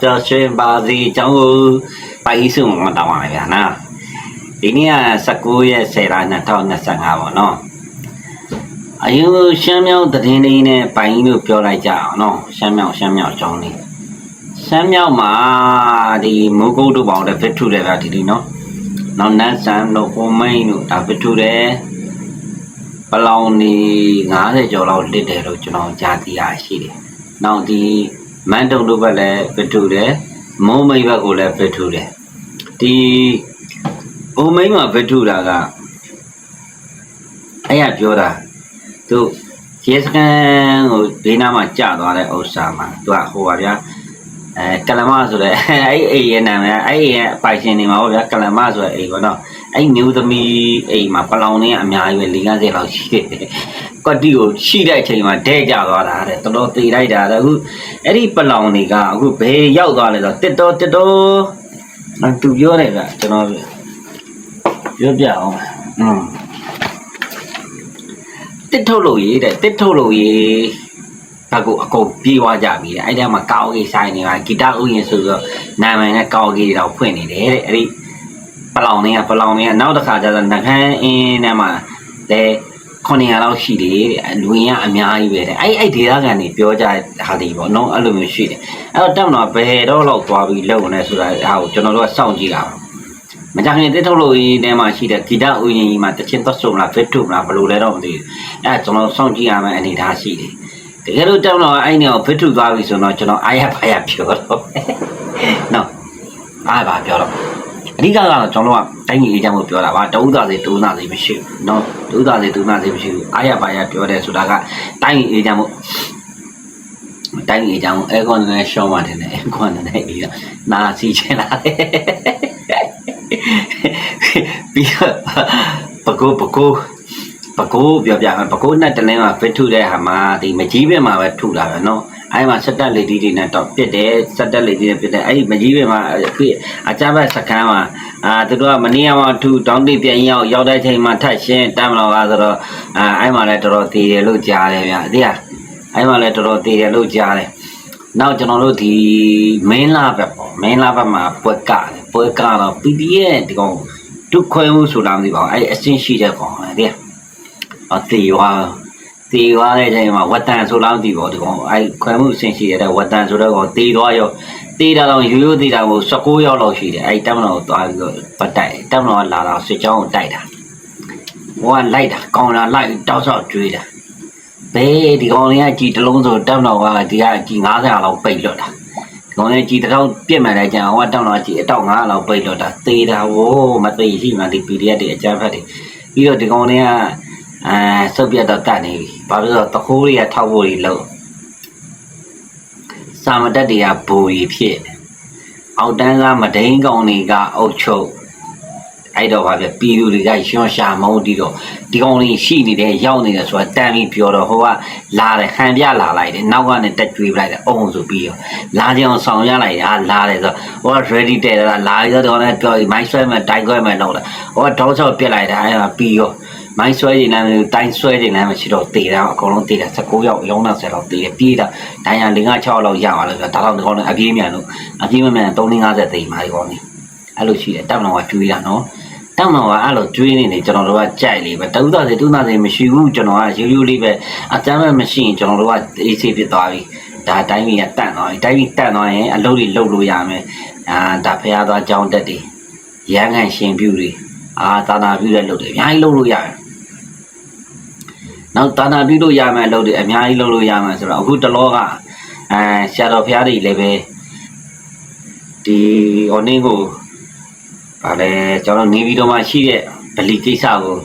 ပျော်ရွှင်ပါစေကြောင်းကိုပိုင်စုံမတောင်းပါဗျာနော်ဒီနေ့က19ရက်10လ2025ပေါ့နော်အယူရှမ်းမြောက်သတင်းလေးနဲ့ပိုင်လို့ပြောလိုက်ကြအောင်နော်ရှမ်းမြောက်ရှမ်းမြောက်ကြောင်းလေးရှမ်းမြောက်မှာဒီမိုးကုတ်တို့ပေါင်းတဲ့ဖစ်ထုတယ်ဗျာဒီဒီနော်နောက်နတ်ဆန်တို့ဟိုမိန်တို့ဒါဖစ်ထုတယ်ပလောင်နေ90ကျော်လောက်လစ်တယ်လို့ကျွန်တော်ကြားသိရရှိတယ်နောက်ဒီ မန်းတုံတို့ဘက်လည်းဖစ်ထုတယ်မိုးမိတ်ဘက်ကိုလည်းဖစ်ထုတယ်ဒီဟိုမိန်မှာဖစ်ထုတာကအဲ့ရပြောတာသူရဲစကန်ကိုဒေးနာမှာကြာသွားတဲ့ဥစ္စာမှာသူကဟိုပါဗျာအဲကလမဆိုတဲ့အဲ့အိမ်ရဲ့နာမည်အဲ့အိမ်ရဲ့အပိုင်ရှင်နေမှာပေါ့ဗျာကလမဆိုတဲ့အိမ်ပေါ့နော်အဲ့မျိုးသမီးအိမ်မှာပလောင်နေအများကြီးပဲ၄50လောက်ရှိတယ် ကွက်တီကိုရှိတဲ့အချိန်မှာဒဲကြသွားတာတဲ့တော်တော်သေးလိုက်တာတဲ့အခုအဲ့ဒီပလောင်တွေကအခုဘယ်ရောက်သွားလဲဆိုတော့တစ်တော်တစ်တော်သူပြောတယ်ဗျကျွန်တော်ပြောပြအောင်อืมတစ်ထုတ်လို့ရေးတဲ့တစ်ထုတ်လို့ရေးဘက်ကိုအကုန်ပြေးသွားကြပြီတဲ့အဲ့ထဲမှာကောက်အေးဆိုင်နေတာဂီတဥယျာဉ်ဆိုတော့နာမည်နဲ့ကောက်အေးတွေတော့ဖွင့်နေတယ်တဲ့အဲ့ဒီပလောင်တွေကပလောင်တွေကနောက်တစ်ခါကျတော့နှခမ်းအင်းထဲမှာလေ 900လောက်ရှိတယ်တဲ့လူရင်းကအများကြီးပဲတဲ့အဲ့အဲ့ဒေသခံတွေပြောကြတာဒီပေါ့နော်အဲ့လိုမျိုးရှိတယ်အဲ့တော့တက်မတော့ဘယ်တော့လောက်သွားပြီးလုံနေဆိုတာဟာကိုကျွန်တော်တို့ကစောင့်ကြည့်တာပါမကြခင်တစ်ထုတ်လို့ရေးထဲမှာရှိတဲ့ဂီတဥယျာဉ်ကြီးမှာတချင်းသက်ဆုံလားဖစ်ထုမလားဘယ်လိုလဲတော့မသိဘူးအဲ့ကျွန်တော်စောင့်ကြည့်ရမယ့်အနေအထားရှိတယ်တကယ်လို့တက်မတော့အဲ့နေကိုဖစ်ထုသွားပြီဆိုတော့ကျွန်တော်အားရပါရပြောတော့နော်အားပါပြောတော့အ ဓိကကတော့ကျွန်တော်ကတိုင်းကြီးအေးချမ်းဖို့ပြောတာပါတဦးသားစီဒုနာစီမရှိဘူးနော်ဒုသားစီဒုနာစီမရှိဘူးအားရပါရပြောတယ်ဆိုတာကတိုင်းကြီးအေးချမ်းဖို့တိုင်းကြီးအေးချမ်းဖို့အဲကွန်နဲ့ရှောင်းပါတယ်နဲ့အဲကွန်နဲ့အေးတော့နာစီချင်လာတယ် ပြီးတော့ပကိုးပကိုးပကိုးပြောပြမယ်ပကိုးနဲ့တလင်းမှာဖစ်ထုတဲ့ဟာမှာဒီမကြီးပင်မှာပဲထုတာပဲเนาะ အဲ့မှာစက်တက်လေဒီတွေနဲ့တော့ပြစ်တယ်စက်တက်လေဒီနဲ့ပြစ်တယ်အဲ့ဒီမကြီးပင်မှာပြစ်အကြဘက်စကမ်းမှာအာသူတို့ကမနေ့ကမှထုတောင်းတိပြန်ရောက်ရောက်တဲ့ချိန်မှာထတ်ရှင်းတမ်းမလို့ကဆိုတော့အာအဲ့မှာလည်းတော်တော်သေးတယ်လို့ကြားတယ်ဗျာဒီဟာအဲ့မှာလည်းတော်တော်သေးတယ်လို့ကြားတယ်နောက်ကျွန်တော်တို့ဒီမင်းလာဘက်ပေါ့မင်းလာဘက်မှာပွဲကတယ်ပွဲကတော့ PDF ဒီကောင်ဒုက္ခွဲမှုဆိုတာမသိပါဘူးအဲ့အစင်းရှိတဲ့ကောင်တဲ့အသေးွား သေးွားတဲ့အချိန်မှာဝတ္တန်ဆိုလားမသိပါဘူးဒီကောင်အဲ့ခွဲမှုအစင်းရှိတဲ့ဝတ္တန်ဆိုတဲ့ကောင်သေးသွားရောသေးတာတော့ရိုးရိုးသေးတာကို16ရောက်လောက်ရှိတယ်အဲ့တက်မတော်ကိုသွားပြီးတော့ပတ်တိုက်တက်မတော်ကလာတာစစ်ကြောင်းကိုတိုက်တာဟိုကလိုက်တာကောင်လာလိုက်တောက်ဆောက်ကျွေးတာဘေးဒီကောင်လေးကကြည်တလုံးဆိုတက်မတော်ကဒီကကြည်90လောက်ပိတ်လွတ်တာ။ကောင်းတဲ့ကြည်တစ်ထောင်ပြစ်မှန်တဲ့ကြံဟိုကတောင်းတော့ကြည်အတောက်9လောက်ပိတ်လို့တာသေတာဟိုမသေရှိမှဒီ PDF တွေအကြမ်းဖက်တွေပြီးတော့ဒီကောင်တွေက အဲစုပ်ပြတ်တော့တတ်နေပြီ။ဘာလို့လဲဆိုတော့တခိုးတွေကထောက်ဖို့တွေလို့စာမတက်တွေကဘူရီဖြစ်အောက်တန်းကမဒိန်ကောင်တွေကအုတ်ချုပ်အဲ့တော့ဗာပြပြည်သူတွေကရွှွန်ရှာမုန်းတီးတော့ဒီကောင်လေးရှိနေတယ်ရောက်နေတယ်ဆိုတာတန်းပြီးပြောတော့ဟိုကလာတယ်ဟန်ပြလာလိုက်တယ်နောက်ကနေတက်ကြွေးပလိုက်တယ်အုံဆိုပြီးတော့လာကြအောင်ဆောင်ရလိုက်တာလာတယ်ဆိုဟိုက ready တဲ့လာလာရတော့လည်းပြောမိုင်းဆွဲမယ်တိုင်ခွဲမယ်လို့လားဟိုကတောက်ချောက်ပြစ်လိုက်တာအဲ့ဒါပြီးရော မိုင်းဆွဲနေတယ်တိုင်ဆွဲနေတယ်မရှိတော့တေတာအကုန်လုံးတေတာ19ရောက်ရောင်းတော့10လောက်တေတယ်ပြေးတာဒိုင်ယာ5 6လောက်ရပါလို့ဆိုဒါတော့ဒီကောင်လည်းအပြေးမြန်လို့အပြေးမမြန်350သိမှာဒီကောင်နေအဲ့လိုရှိတယ်တပ်မတော်ကကျွေးတာနော်တောင်းတော့အဲ့လိုကျွေးနေနေကျွန်တော်တို့ကကြိုက်လေပဲတူသားစီတူသားစီမရှိဘူးကျွန်တော်ကရိုးရိုးလေးပဲအတမ်းပဲမရှိရင်ကျွန်တော်တို့ကအေးဆေးဖြစ်သွားပြီဒါတိုင်းကြီးကတန့်သွားပြီတိုင်းကြီးတန့်သွားရင်အလုပ်တွေလုပ်လို့ရမယ်အာဒါဖះသွားကြောင်းတက်တွေရန်ကန်ရှင်ပြုတွေအာသာနာပြုတဲ့လုပ်တွေအများကြီးလုပ်လို့ရတယ် နောက်သာနာပြုလို့ရမယ်လုပ်တွေအများကြီးလုပ်လို့ရမယ်ဆိုတော့အခုတလောကအဲဆရာတော်ဖះတွေလည်းပဲဒီဟိုနေ့ကိုဗာလဲကျွန်တော်နေပြည်တော်မှာရှိတဲ့ဗလီကိစ္စကို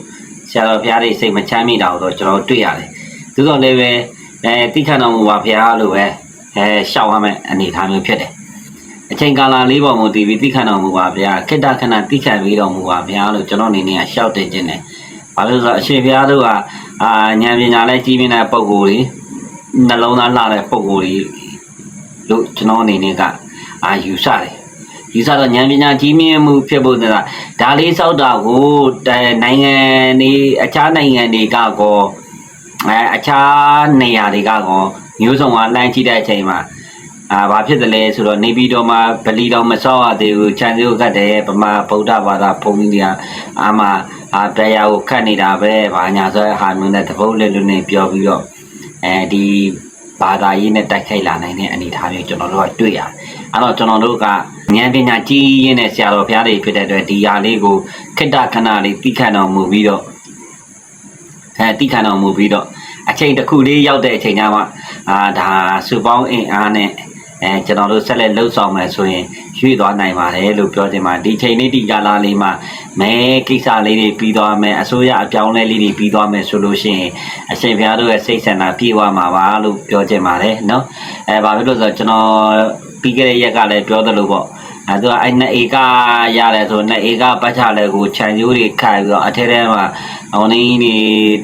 ဆရာတော်ဘုရားတွေစိတ်မချမ်းမြေ့တာကိုတော့ကျွန်တော်တွေ့ရတယ်။သို့တော်လည်းပဲအဲတိခဏတော်မူပါဘုရားလို့ပဲအဲရှောက်ရမယ်အနေအထားမျိုးဖြစ်တယ်။အချိန်ကာလလေးပေါ်မူတည်ပြီးတိခဏတော်မူပါဘုရားခိတ္တခဏတိခဏပြီးတော်မူပါဘုရားလို့ကျွန်တော်အနေနဲ့ရှောက်တင်ခြင်းတယ်။ဘာလို့လဲဆိုတော့အရှင်ဘုရားတို့က အာဉာဏ်ပညာလည်းကြီးမြင့်တဲ့ပုံကိုယ်တွေနှလုံးသားလှတဲ့ပုံကိုယ်တွေလို့ကျွန်တော်အနေနဲ့ကအာယူဆတယ်ယူဆတော့ဉာဏ်ပညာကြီးမြင့်မှုဖြစ်ဖို့ဆိုတာဒါလေးစောက်တာကိုအဲနိုင်ငံတွေအခြားနိုင်ငံတွေကကောအဲအခြားနေရာတွေကကောမျိုးစုံကလှမ်းကြည့်တဲ့အချိန်မှာ အာဘာဖြစ်တယ်လဲဆိုတော့နေပြည်တော်မှာဗလီတော်မဆောက်ရသေးဘူးခြံစည်းကိုကတ်တယ်ဗမာဗုဒ္ဓဘာသာဘုန်းကြီးတွေကအာမအာတရားကိုခတ်နေတာပဲဘာညာဆိုတဲ့ဟာမျိုးနဲ့တပုတ်လက်လူနေပြောပြီးတော့အဲဒီဘာသာရေးနဲ့တိုက်ခိုက်လာနိုင်တဲ့အနေအထားမျိုးကျွန်တော်တို့ကတွေ့ရတယ်အဲ့တော့ကျွန်တော်တို့ကဉာဏ်ပညာကြီးရင်းနဲ့ဆရာတော်ဘုရားတွေဖြစ်တဲ့အတွက်ဒီဟာလေးကိုခိတ္တခဏလေးသိခံတော်မူပြီးတော့အဲတိခဏတော်မူပြီးတော့အချိန်တစ်ခုလေးရောက်တဲ့အချိန်ကျမှအာဒါစူပေါင်းအင်အားနဲ့ အဲကျွန်တော်တို့ဆက်လက်လှုပ်ဆောင်မယ်ဆိုရင်ရွေ့သွားနိုင်ပါတယ်လို့ပြောချင်ပါဒီချိန်လေးဒီကာလလေးမှာမဲကိစ္စလေးတွေပြီးသွားမယ်အစိုးရအပြောင်းလဲလေးတွေပြီးသွားမယ်ဆိုလို့ရှိရင်အရှင်ဘုရားတို့ရဲ့စိတ်ဆန္ဒပြည့်ဝမှာပါလို့ပြောချင်ပါတယ်เนาะအဲဘာဖြစ်လို့ဆိုတော့ကျွန်တော်ပြီးခဲ့တဲ့ရက်ကလည်းပြောသလိုပေါ့အဲသူကအဲ့နှစ်ဧကရတယ်ဆိုနှစ်ဧကပတ်ချလဲကိုခြံကျိုးတွေခတ်ပြီးတော့အထက်ထဲမှာ ဟိုနေနေ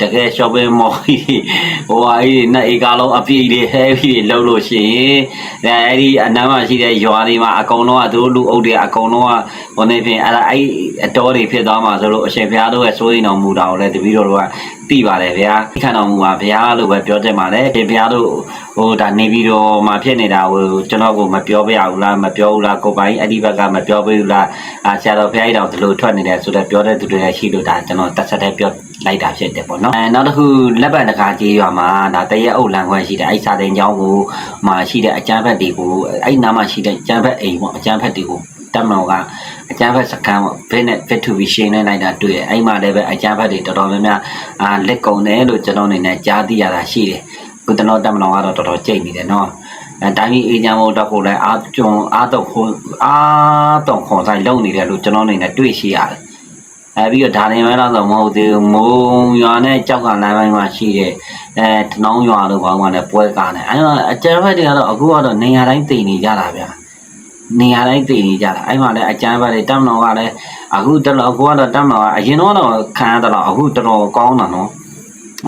တကယ် shopping mall ကြီးဟိုဟာကြီးနှစ်ဧကလုံးအပြည့်တွေ heavy တွေလုံးလို့ရှိရင်အဲအဲ့ဒီအနားမှာရှိတဲ့ရွာတွေမှာအကုန်လုံးကသူတို့လူအုပ်တွေအကုန်လုံးကဟိုနေဖြင့်အဲ့ဒါအဲ့အတော်တွေဖြစ်သွားမှာဆိုလို့အရှင်ဘုရားတို့ရဲ့စိုးရိမ်တော်မူတာကိုလည်းတပည့်တော်တို့ကသိပါတယ်ဗျာခံတော်မူပါဗျာလို့ပဲပြောချင်ပါတယ်ရှင်ဘုရားတို့ဟိုဒါနေပြီးတော့မှာဖြစ်နေတာဟိုကျွန်တော်ကိုမပြောပြရဘူးလားမပြောဘူးလားကိုပိုင်အဲ့ဒီဘက်ကမပြောပေးဘူးလားအာဆရာတော်ဘုရားကြီးတော်ဒီလိုထွက်နေတယ်ဆိုတော့ပြောတဲ့သူတွေလည်းရှိလို့ဒါကျွန်တော်တက်ဆက်တဲ့ပြောလိုက်တာဖြစ်တယ်ပေါ့နော်အဲနောက်တစ်ခုလက်ပံတကာကြီးရွာမှာဒါတရက်အုပ်လန်ခွဲရှိတယ်အဲ့စာတင်ကျောင်းကိုမှာရှိတဲ့အကျန်းဖက်တွေကိုအဲ့နားမှာရှိတဲ့အကျန်းဖက်အိမ်ပေါ့အကျန်းဖက်တွေကိုတက်မတော်ကအကျန်းဖက်စကန်ပေါ့ဘယ်နဲ့ fit to be ရှင်းနေလိုက်တာတွေ့တယ်အဲ့မှာလည်းပဲအကျန်းဖက်တွေတော်တော်များများအာလက်ကုံတယ်လို့ကျွန်တော်အနေနဲ့ကြားသိရတာရှိတယ်ဘုဒ္ဓတော်တက်မတော်ကတော့တော်တော်ကြိတ်နေတယ်နော်အဲတိုင်းပြည်အေဂျင့်ဘုတ်တော့ကိုလည်းအာကျွန်းအာတော့ခွန်အာတော့ခွန်ဆိုင်လုံနေတယ်လို့ကျွန်တော်အနေနဲ့တွေ့ရှိရတယ် အဲပြီးတော့ဒါနေမဲတော့ဆိုမဟုတ်သေးဘူးမုံရွာနဲ့ကြောက်ကလမ်းပိုင်းမှာရှိတဲ့အဲတနောင်းရွာတို့ဘာမှလည်းပွဲကားနေအဲတော့အကျန်းဖက်တွေကတော့အခုကတော့နေရာတိုင်းတည်နေကြတာဗျာနေရာတိုင်းတည်နေကြတာအဲ့မှာလည်းအကျမ်းပါလေတက်မတော်ကလည်းအခုတော်တော်ကိုကတော့တက်မတော်ကအရင်တော့တော့ခံရတော့အခုတော်တော်ကောင်းတာနော်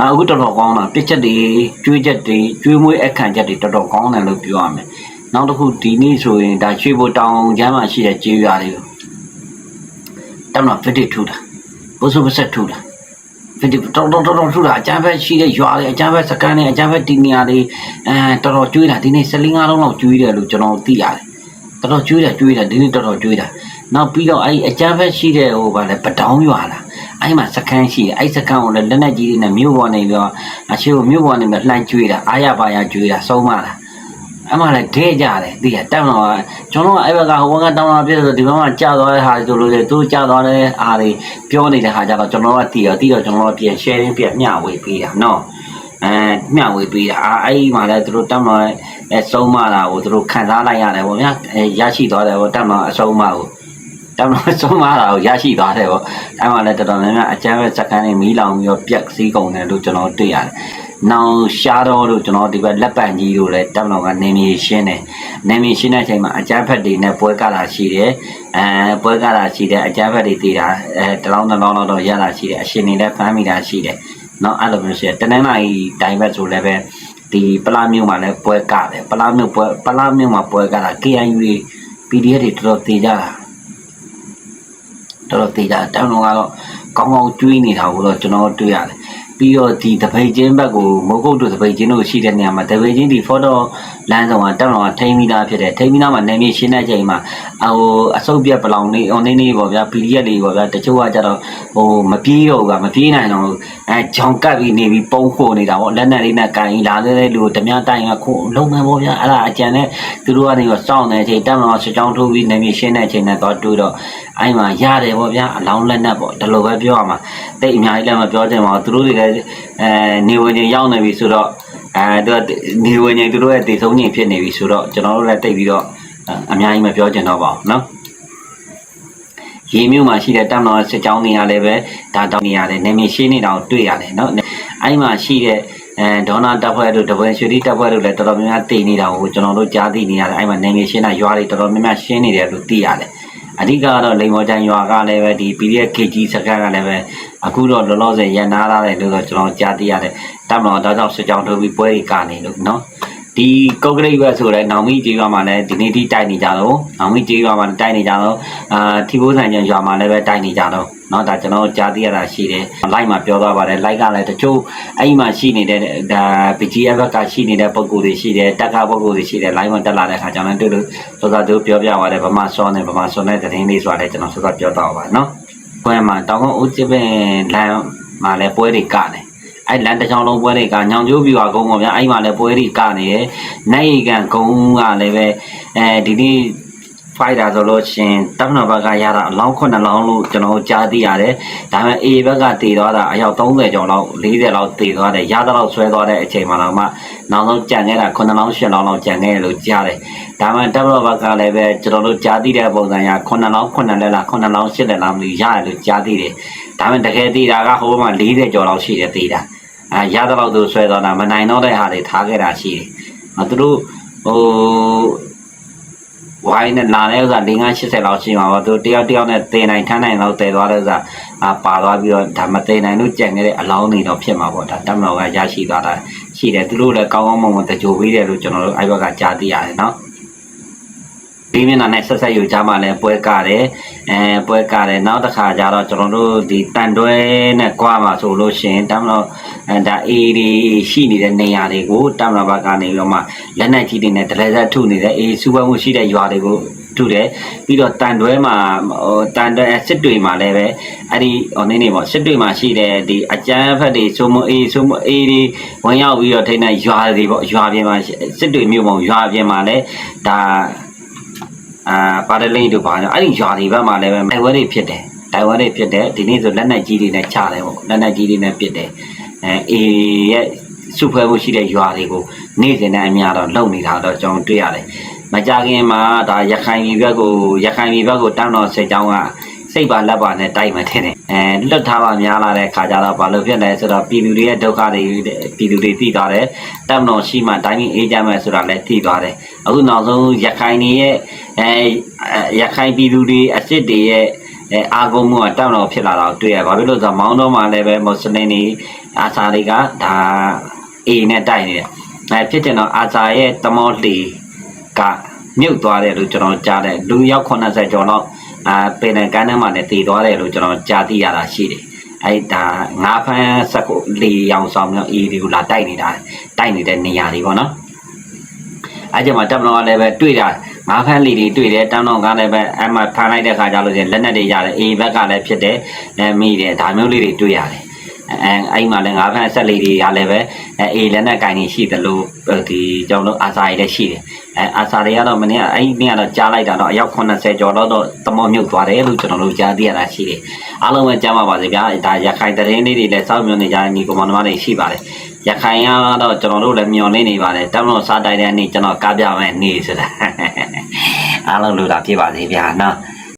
အခုတော်တော်ကောင်းတာပြစ်ချက်တွေကျွေးချက်တွေကျွေးမွေးအခန့်ချက်တွေတော်တော်ကောင်းတယ်လို့ပြောရမယ်နောက်တစ်ခုဒီနေ့ဆိုရင်ဒါရွှေဘိုတောင်ကျမ်းမှာရှိတဲ့ကျေးရွာတွေကို တက်မတော်ဖစ်တစ်ထူတာဘုစုပဆက်ထူတာဖစ်တစ်တော်တော်တော်တော်ထူတာအကျမ်းဘက်ရှိတဲ့ရွာတွေအကျမ်းဘက်စကန်တွေအကျမ်းဘက်တီနီယာတွေအဲတော်တော်ကျွေးတာဒီနေ့15လုံးလောက်ကျွေးတယ်လို့ကျွန်တော်သိရတယ်တော်တော်ကျွေးတယ်ကျွေးတယ်ဒီနေ့တော်တော်ကျွေးတာနောက်ပြီးတော့အဲ့အကြမ်းဖက်ရှိတဲ့ဟိုဗာလဲပတောင်းရွာလားအဲ့မှာစခန်းရှိတယ်အဲ့စခန်းကိုလည်းလက်နက်ကြီးတွေနဲ့မြို့ပေါ်နေပြီးတော့အရှိကိုမြို့ပေါ်နေပြီးလှမ်းကျွေးတာအားရပါရကျွေးတာဆုံးမတာ အမှလည်းဒဲကြတယ်ဒီကတက်တော့ကျွန်တော်ကအဲ့ဘက်ကဟိုဘက်ကတောင်းလာပြည့်ဆိုဒီဘက်မှာကြာသွားတဲ့ဟာဆိုလို့လေသူကြာသွားတဲ့အားတွေပြောနေတဲ့ဟာကြတော့ကျွန်တော်ကတီးတော့တီးတော့ကျွန်တော်ကပြန် sharing ပြန်မျှဝေပေးတာနော်အဲမျှဝေပေးတာအာအဲ့ဒီမှာလည်းသူတို့တက်မတော်အဲဆုံးမတာကိုသူတို့ခံစားလိုက်ရတယ်ဗောဗျာအဲရရှိသွားတယ်ဗောတက်မတော်အဆုံးမကိုတက်မတော်ဆုံးမတာကိုရရှိသွားတယ်ဗောအဲ့မှာလည်းတော်တော်များများအကျမ်းပဲစကန်နေမီးလောင်ပြီးတော့ပြက်စည်းကုန်တယ်လို့ကျွန်တော်တွေ့ရတယ်။ နောင်ရှားတော်တို့ကျွန်တော်ဒီဘက်လက်ပံကြီးတို့လည်းတပ်မတော်ကနေမီရှင်းတယ်နေမီရှင်းတဲ့အချိန်မှာအကြမ်းဖက်တွေနဲ့ပွဲကလာရှိတယ်အဲပွဲကလာရှိတယ်အကြမ်းဖက်တွေတည်တာအဲတလောင်းတလောင်းတော့ရလာရှိတယ်အရှင်နေလည်းဖမ်းမိတာရှိတယ်နော်အဲ့လိုမျိုးရှိတယ်တနင်္လာရီတိုင်းဘက်ဆိုလည်းပဲဒီပလာမြို့မှာလည်းပွဲကတယ်ပလာမြို့ပွဲပလာမြို့မှာပွဲကတာ KNU တွေ PDF တွေတော်တော်တည်ကြတာတော်တော်တည်ကြတောင်းတော့ကတော့ကောင်းကောင်းကျွေးနေတာကိုတော့ကျွန်တော်တွေ့ရတယ် ပြီးတော့ဒီတပိတ်ချင်းဘက်ကိုမုတ်ကုတ်တို့တပိတ်ချင်းတို့ရှိတဲ့နေရာမှာတပိတ်ချင်းဒီ photo လမ်းဆောင်ကတောင်းတော့ထိန်းပြီးသားဖြစ်တယ်ထိန်းပြီးသားမှာနေမြေရှင်းတဲ့ချိန်မှာဟိုအစုပ်ပြက်ပလောင်နေ online နေပေါ့ဗျာ PDF တွေပေါ့ဗျာတချို့ကကြတော့ဟိုမပြေးတော့ဘူးကမပြေးနိုင်တော့ဘူးအဲဂျောင်ကပ်ပြီးနေပြီးပုံခိုနေတာပေါ့လက်နဲ့လေးနဲ့ကန်လာတဲ့လူဓမြတိုင်ကခုလုံးမယ်ပေါ့ဗျာအဲ့ဒါအကြံနဲ့သူတို့ကနေတော့စောင့်နေတဲ့အချိန်တက်မလို့စကြောင်းထိုးပြီးနေမြေရှင်းတဲ့အချိန်နဲ့တော့တွေ့တော့အဲ့မှာရတယ်ပေါ့ဗျာအလောင်းလက်နဲ့ပေါ့ဒီလိုပဲပြောရမှာတိတ်အများကြီးလည်းမပြောချင်ပါဘူးသူတို့တွေလည်းအဲနေဝင်ချင်းရောက်နေပြီဆိုတော့အဲသူကနေဝင်ချင်းသူတို့ရဲ့တည်ဆုံးချင်းဖြစ်နေပြီဆိုတော့ကျွန်တော်တို့လည်းတိတ်ပြီးတော့အများကြီးမပြောချင်တော့ပါဘူးနော်ရေမြို့မှာရှိတဲ့တမ်တော်စစ်ကြောင်းနေရာလည်းပဲဒါတောင်းနေရတယ်နေမင်းရှိနေတောင်တွေ့ရတယ်နော်အဲ့မှာရှိတဲ့အဲဒေါနာတပ်ဖွဲ့တို့တပွဲရွှေတိတပ်ဖွဲ့တို့လည်းတော်တော်များများတည်နေတာကိုကျွန်တော်တို့ကြားသိနေရတယ်အဲ့မှာနေမင်းရှင်းတာရွာတွေတော်တော်များများရှင်းနေတယ်လို့သိရတယ်အဓိကကတော့လိန်မော်ကျန်ရွာကလည်းပဲဒီ PDF KG စကန်ကလည်းပဲ အခုတော့လောလောဆယ်ရန်နာလာတယ်လို့တော့ကျွန်တော်ကြားသိရတယ်တမတော်တောက်ချောက်စစ်ကြောင်းထုတ်ပြီးပွဲတွေကနေလို့เนาะ ဒီကုတ်ကလေးဘက်ဆိုလဲနောင်မီကြီးရွာမှာလည်းဒီနေ့ထိတိုက်နေကြတော့နောင်မီကြီးရွာမှာတိုက်နေကြတော့အာထီဘိုးဆိုင်ကျန်ရွာမှာလည်းပဲတိုက်နေကြတော့เนาะဒါကျွန်တော်ကြားသိရတာရှိတယ်လိုက်မှာပြောသွားပါတယ်လိုက်ကလည်းတချို့အဲ့ဒီမှာရှိနေတဲ့ဒါ BGF ဘက်ကရှိနေတဲ့ပုံကိုယ်တွေရှိတယ်တက်ကပုံကိုယ်တွေရှိတယ်လိုင်းမှာတက်လာတဲ့ခါကျတော့တို့တို့စောစောတို့ပြောပြသွားတယ်ဗမာစောနဲ့ဗမာစောနဲ့တရင်လေးဆိုတာလည်းကျွန်တော်စောစောပြောတော့ပါเนาะ ပွဲမှာတောင်ကုန်းဦးကျပင်လမ်းမှာလည်းပွဲတွေကနေအဲ့လမ်းတစ်ချောင်းလုံးပွဲတွေကညောင်ကျိုးပြူပါကုန်းပေါ့ဗျာအဲ့မှာလည်းပွဲတွေကနေတယ်နိုင်ရီကန်ကုန်းကလည်းပဲအဲဒီနေ့ ဖိုက်တာဆိုလို့ရှင်တပ်မတော်ဘက်ကရတာအလောင်း9လောင်းလို့ကျွန်တော်ကြားသိရတယ်။ဒါပေမဲ့ A ဘက်ကတည်သွားတာအယောက်30ကျော်လောက်40လောက်တည်သွားတယ်။ရသလောက်ဆွဲသွားတဲ့အချိန်မှာတော့မှနောက်ဆုံးကြံခဲ့တာ9လောင်း10လောင်းလောက်ကြံခဲ့တယ်လို့ကြားတယ်။ဒါပေမဲ့တပ်မတော်ဘက်ကလည်းပဲကျွန်တော်တို့ကြားသိတဲ့ပုံစံအရ9လောင်း9လက်လား9လောင်း10လက်လားမသိရတယ်လို့ကြားသိတယ်။ဒါပေမဲ့တကယ်တည်တာကဟိုဘက်မှာ40ကျော်လောက်ရှိတယ်တည်တာ။အဲရသလောက်သူဆွဲသွားတာမနိုင်တော့တဲ့ဟာတွေထားခဲ့တာရှိတယ်။အဲသူတို့ဟို ဝိုင်းနဲ့လာတဲ့ဥစ္စာ၄50လောက်ရှိမှာပေါ့သူတယောက်တယောက်နဲ့တင်နိုင်ထမ်းနိုင်လောက်တည်သွားတဲ့ဥစ္စာအာပါသွားပြီးတော့ဒါမတည်နိုင်လို့ကြံခဲ့တဲ့အလောင်းတွေတော့ဖြစ်မှာပေါ့ဒါတက်မတော်ကရရှိသွားတာရှိတယ်သူတို့လည်းကောင်းကောင်းမွန်မွန်တကြိုပေးတယ်လို့ကျွန်တော်တို့အဲ့ဘက်ကကြားသိရတယ်နော် ဒီမျက်နှာနဲ့ဆက်ဆက်ယူကြမှာလဲပွဲကတယ်အဲပွဲကတယ်နောက်တစ်ခါကျတော့ကျွန်တော်တို့ဒီတန်တွဲနဲ့ကြွားမှာဆိုလို့ရှိရင်တမလို့အဲဒါအေးဒီရှိနေတဲ့နေရာတွေကိုတမလို့ဘက်ကနေပြီးတော့မှလက်နက်ကြီးတွေနဲ့ဒလဲဆက်ထုနေတဲ့အေးစူပွဲမှုရှိတဲ့ရွာတွေကိုထုတယ်ပြီးတော့တန်တွဲမှာဟိုတန်တွဲစစ်တွေမှာလည်းပဲအဲ့ဒီဟိုနေနေပေါ့စစ်တွေမှာရှိတဲ့ဒီအကျန်းဖက်တွေစုံမအေးစုံမအေးဒီဝင်ရောက်ပြီးတော့ထိနေရွာတွေပေါ့ရွာပြင်မှာစစ်တွေမြို့ပေါ်ရွာပြင်မှာလည်းဒါ အာပါတလိန်တို့ပါတော့အဲ့ဒီရွာတွေဘက်မှာလည်းပဲတိုင်ဝမ်တွေဖြစ်တယ်တိုင်ဝမ်တွေဖြစ်တယ်ဒီနေ့ဆိုလက်နက်ကြီးတွေနဲ့ချတယ်ပေါ့လက်နက်ကြီးတွေနဲ့ပစ်တယ်အဲအေရဲ့စုဖွဲ့မှုရှိတဲ့ရွာတွေကိုနေ့စဉ်နဲ့အများတော့လုံနေတာတော့ကျွန်တော်တွေ့ရတယ်မကြခင်မှာဒါရခိုင်ပြည်ဘက်ကိုရခိုင်ပြည်ဘက်ကိုတန်းတော်စစ်ကြောင်းက စိတ်ပါလက်ပါနဲ့တိုက်မှထင်တယ်အဲလွတ်ထားပါများလာတဲ့ခါကြတော့ဘာလို့ဖြစ်လဲဆိုတော့ပြည်သူတွေရဲ့ဒုက္ခတွေပြည်သူတွေသိသွားတယ်တပ်မတော်ရှိမှတိုင်းပြည်အေးချမ်းမယ်ဆိုတာလည်းသိသွားတယ်အခုနောက်ဆုံးရခိုင်တွေရဲ့အဲရခိုင်ပြည်သူတွေအစ်စ်တွေရဲ့အဲအာဂုံမှုကတောက်တော့ဖြစ်လာတော့တွေ့ရဘာဖြစ်လို့ဆိုတော့မောင်းတော့မှလည်းပဲမွတ်စလင်တွေအာစာတွေကဒါအေနဲ့တိုက်နေတယ်အဲဖြစ်တယ်တော့အာစာရဲ့တမောလီကမြုပ်သွားတယ်လို့ကျွန်တော်ကြားတယ်လူရောက်80ကျော်လောက် အာပင်နယ်ကမ်းထဲမှာလည်းတည်သွားတယ်လို့ကျွန်တော်ကြားသိရတာရှိတယ်အဲ့ဒါငါးဖန်းစက်ကိုလေရောင်ဆောင်မျိုးအေးတွေကိုလာတိုက်နေတာတိုက်နေတဲ့နေရာတွေပေါ့နော်အဲ့ကျမှတပ်မတော်ကလည်းပဲတွေ့တာငါးဖန်းလီတွေတွေ့တယ်တန်းတော်ကလည်းပဲအမှဖမ်းလိုက်တဲ့ခါကျလို့ရှိရင်လက်နက်တွေရတယ်အေဘက်ကလည်းဖြစ်တယ်အဲမိတယ်ဒါမျိုးလေးတွေတွေ့ရတယ် အဲအဲ့မှာလည်းငါးဖန်းဆက်လီတွေကလည်းပဲအဲအေလက်နက်ကင်နေရှိတယ်လို့ဒီကြောင့်လို့အာစာရီလည်းရှိတယ်အဲအာစာရီကတော့မနေ့ကအဲ့ဒီနေ့ကတော့ကြားလိုက်တာတော့အယောက်80ကျော်တော့တော့တမောမြုပ်သွားတယ်လို့ကျွန်တော်တို့ကြားသိရတာရှိတယ်အားလုံးပဲကြားပါပါစေဗျာဒါရခိုင်တရင်လေးတွေလည်းစောင့်မျှော်နေကြတဲ့ညီကောင်မတွေရှိပါတယ်ရခိုင်ကတော့ကျွန်တော်တို့လည်းမျောနေနေပါတယ်တမလို့စားတိုက်တဲ့နေ့ကျွန်တော်ကားပြမယ်နေ့ဆိုတာအားလုံးလို့တာဖြစ်ပါစေဗျာနော်